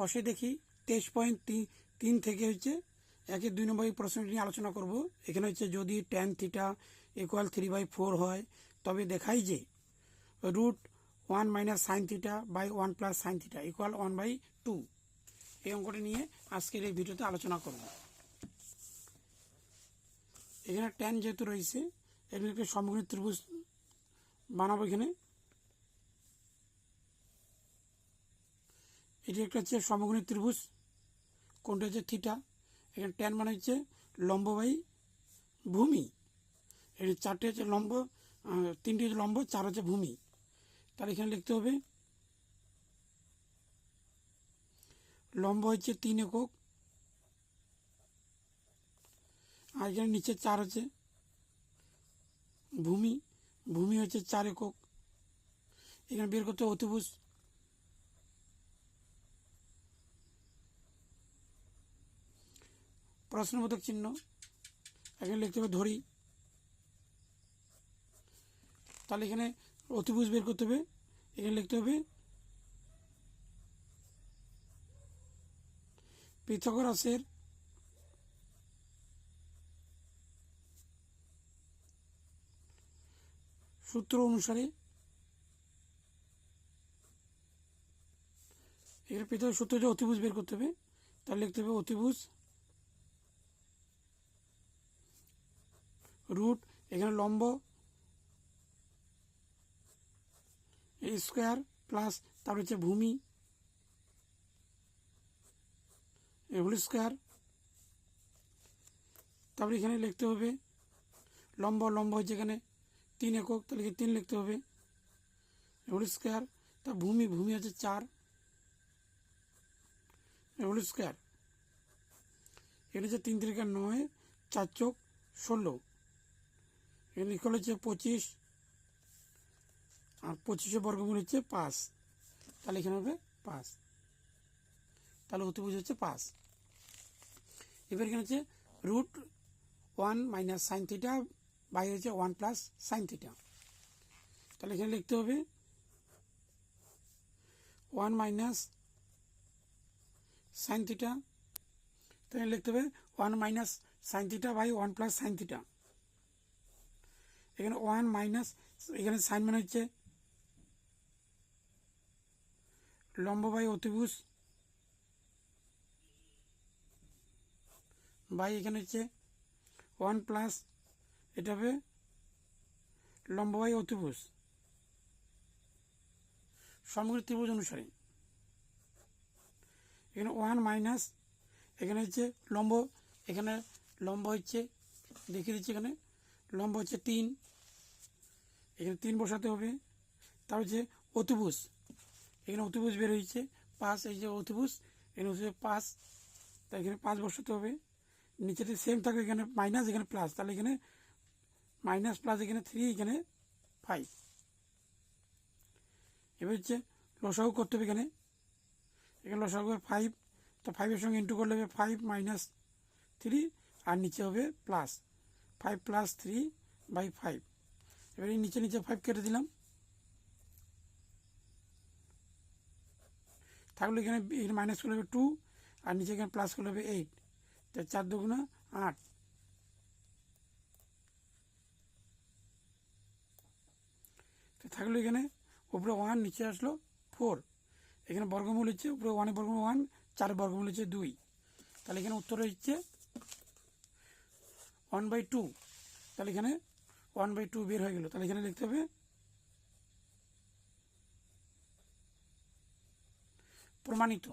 কষে দেখি তেইশ পয়েন্ট তিন থেকে হচ্ছে একে দুই নম্বর এই প্রশ্নটি নিয়ে আলোচনা করব। এখানে হচ্ছে যদি tan theta equal three by four হয়, তবে দেখাই যে root one minus sine theta by one plus sine theta equal one by two এই অঙ্কটি নিয়ে আজকের এই ভিডিওতে আলোচনা করব। এখানে টেন যেহেতু রয়েছে, এগুলিকে সমগ্র ত্রিভুজ বানাবো এখানে। এটি একটা হচ্ছে সমগ্রী ত্রিভুজ। কোনটা হচ্ছে থিটা? এখানে ট্যান মানে হচ্ছে লম্ববাহী ভূমি। এটি চারটে হচ্ছে লম্ব তিনটি হচ্ছে লম্ব, চার হচ্ছে ভূমি। তাহলে এখানে লিখতে হবে, লম্ব হচ্ছে তিন একক, আর এখানে নিচে চার হচ্ছে ভূমি। ভূমি হচ্ছে চার একক। এখানে বের করতে অতিভুজ। প্রশ্নবোধক চিহ্ন। এখানে লিখতে হবে ধরি। তাহলে এখানে অতিভুজ বের করতে হবে। এখানে লিখতে হবে পিথাগোরাসের সূত্র অনুসারে এখানে পৃথক সূত্র যে অতিভুজ বের করতে হবে। তাহলে লিখতে হবে অতিভুজ রুট এখানে লম্ব, এই স্কোয়ার প্লাস তারপর হচ্ছে ভূমি হোল স্কোয়ার তারপরে এখানে লিখতে হবে, লম্ব লম্ব হচ্ছে এখানে তিন একক, তাহলে তিন লিখতে হবে হোল স্কোয়ার তা ভূমি ভূমি হচ্ছে চার হোল স্কোয়ার এটা হচ্ছে তিন তিরিকা নয়, চার চোখ ষোলো। ইকুয়াল হচ্ছে পঁচিশ। আর পঁচিশে বর্গমূল হচ্ছে পাঁচ। তাহলে এখানে হবে পাঁচ। তাহলে অতিভুজ হচ্ছে পাঁচ। এবার এখানে হচ্ছে root one minus sine theta by হচ্ছে ওয়ান প্লাস সাইন থিটা। তাহলে এখানে লিখতে হবে ওয়ান মাইনাস সাইন থিটা। তাহলে লিখতে হবে one minus sine theta by one plus sine theta. এখানে ওয়ান মাইনাস, এখানে সাইন মানে হচ্ছে লম্ব বাই অতিভুজ বাই এখানে হচ্ছে ওয়ান প্লাস, এটা হবে লম্ব বাই অতিভুজ। সমগ্র ত্রিভুজ অনুসারে। এখানে ওয়ান মাইনাস, এখানে হচ্ছে লম্ব, এখানে লম্ব হচ্ছে, দেখিয়ে দিচ্ছি এখানে। লম্ব হচ্ছে তিন। এখানে তিন বসাতে হবে। তার হচ্ছে অতিভুজ। এখানে অতিভুজ বের হয়েছে। পাঁচ, এই যে অতিভুজ, এখানে হচ্ছে পাঁচ। তাই এখানে পাঁচ বসাতে হবে। নিচেতে সেম থাকবে এখানে মাইনাস এখানে প্লাস তাহলে এখানে মাইনাস প্লাস এখানে থ্রি এখানে ফাইভ এবার হচ্ছে লসাগু করতে হবে এখানে। এখানে লসাগু ফাইভ তো ফাইভের সঙ্গে ইন্টু করলে হবে ফাইভ মাইনাস থ্রি আর নিচে হবে plus five plus three by five এবার নিচে নিচে ফাইভ কেটে দিলাম। থাকলে এখানে এখানে মাইনাস করলে হবে টু আর নিচে এখানে প্লাস করলে হবে এইট তো চার দুগুণা আট। তো থাকল এখানে উপরে ওয়ান নিচে আসলো ফোর এখানে বর্গমূল হচ্ছে, উপরে ওয়ানের বর্গমূল ওয়ান চার বর্গমূল হচ্ছে দুই। তাহলে এখানে উত্তর হচ্ছে ওয়ান বাই টু তাহলে এখানে ওয়ান বাই টু বের হয়ে গেল। তাহলে এখানে লিখতে হবে প্রমাণিত।